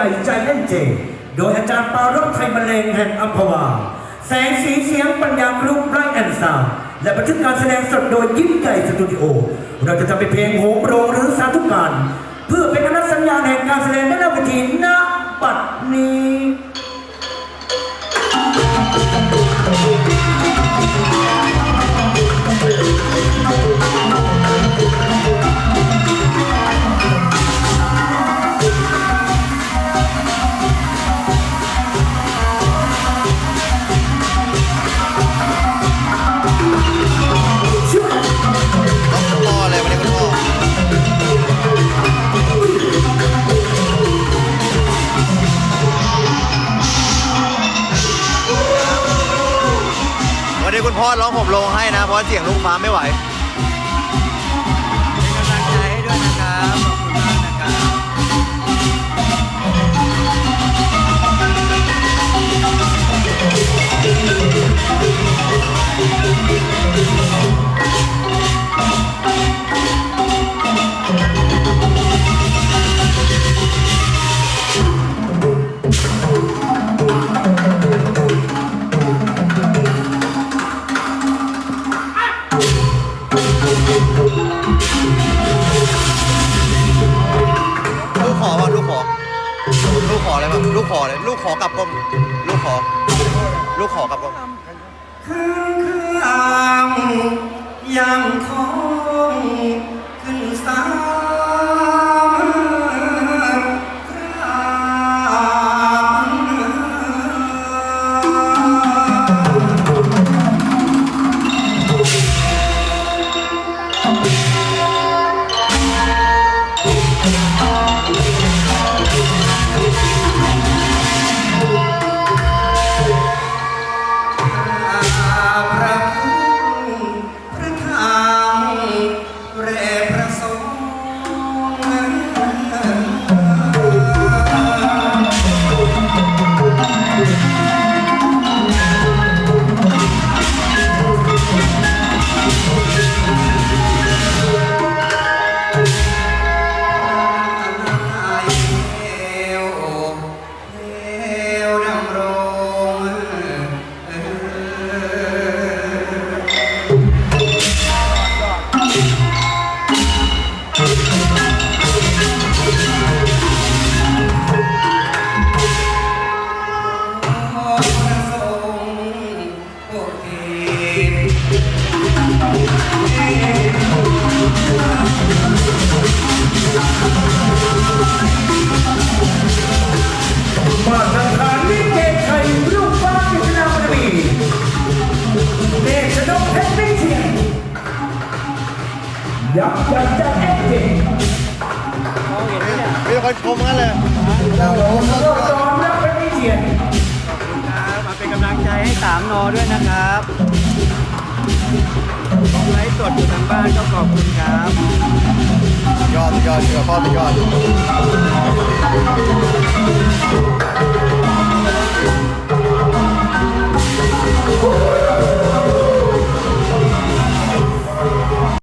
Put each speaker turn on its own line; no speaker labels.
ใจใจเล่นเจ โดยอาจารย์ปารบไทยมะเรเลงแห่งอัมพวา แสงสีเสียงปัญญาครุไร้แอนซาวและบันทึกการแสดงสดโดยยิ้มใหญ่สตูดิโอ เราจะทำเป็นเพลงโหมโรงหรือสาธุการ เพื่อเป็นอนัสัญญาณแห่งการแสดงณเวทีณบัดนี้
คุณพ่อร้องผมลงให้นะ เพราะเสียงลูกฟ้าไม่ไหว
ลูก
ขอว่ะลูกขอ ลูกขออะไรแบบลูกขอเลย ลูกขอกลับกลมลูกขอ ลูกขอกลับกลม
คืนคืางยัง ยับยั้งใจแอคทีฟ
มีคนชมกันเลย
เรจอมรับเป็นทีเกียรติ
ครับมาเป็นกำลังใจให้สามนอด้วยนะครับไลฟ์สดอยู่ทางบ้านก็ขอบคุณครับ
ยอดยอดยอพ่อไปยอด